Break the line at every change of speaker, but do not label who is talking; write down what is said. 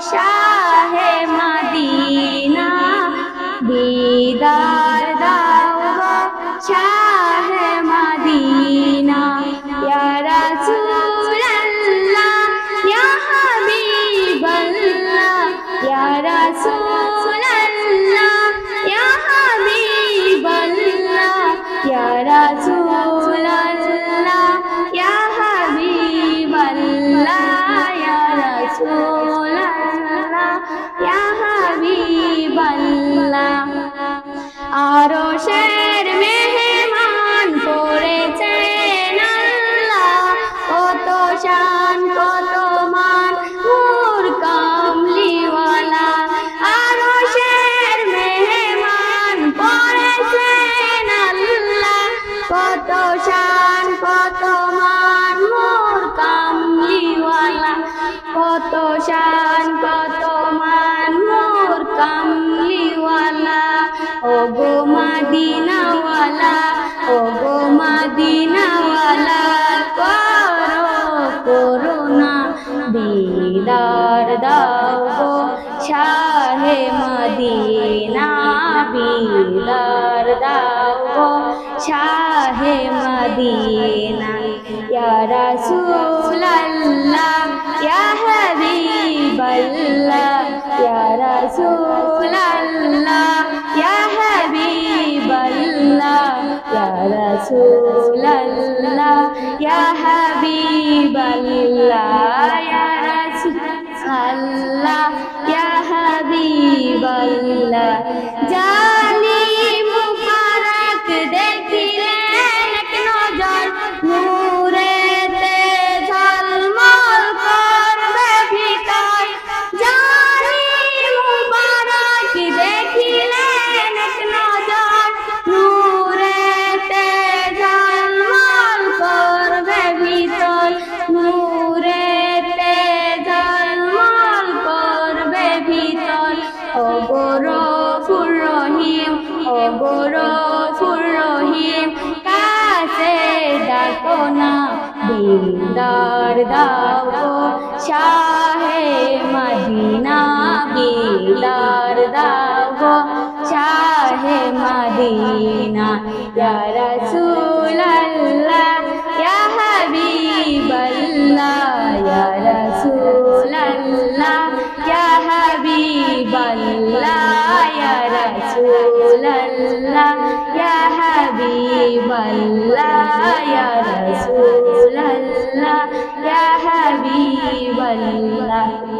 শাহে Medina বিদার দাও শাহে Medina. ইয়া রাসূলুল্লাহ, ইয়া হাবিবাল্লাহ, ইয়া রাসূলুল্লাহ, ইয়া হাবিবাল্লাহ, ইয়া রাসূলুল্লাহ, ইয়া হাবিবাল্লাহ, ইয়া রাসূলুল্লাহ ইয়া হাবিবাল্লাহ, আরশের মেহমান করেছেন আল্লাহ। কত শান, কত মান, নূর কামলিওয়ালা। আরশের মেহমান করেছেন আল্লাহ। শান, কত নূর কামলিওয়ালা। কত ও গো মাদিনাওয়ালা ও গো মাদিনাওয়ালা, করো করোনা দিদার দাও গো শাহে দিদার দাও গো শাহে মদিনা। ইয়া রাসূলুল্লাহ ইয়া হাবিবাল্লাহ ইয়া রাসূলুল্লাহ ইয়া হাবিবাল্লাহ ভিতর ফুর রহিম ও গরফুর রহিম কাছে ডাকো না দিলদার দাও শাহে মদিনা। হাবিবাল্লাহ ইয়া রাসূলুল্লাহ ইয়া হাবিবাল্লাহ।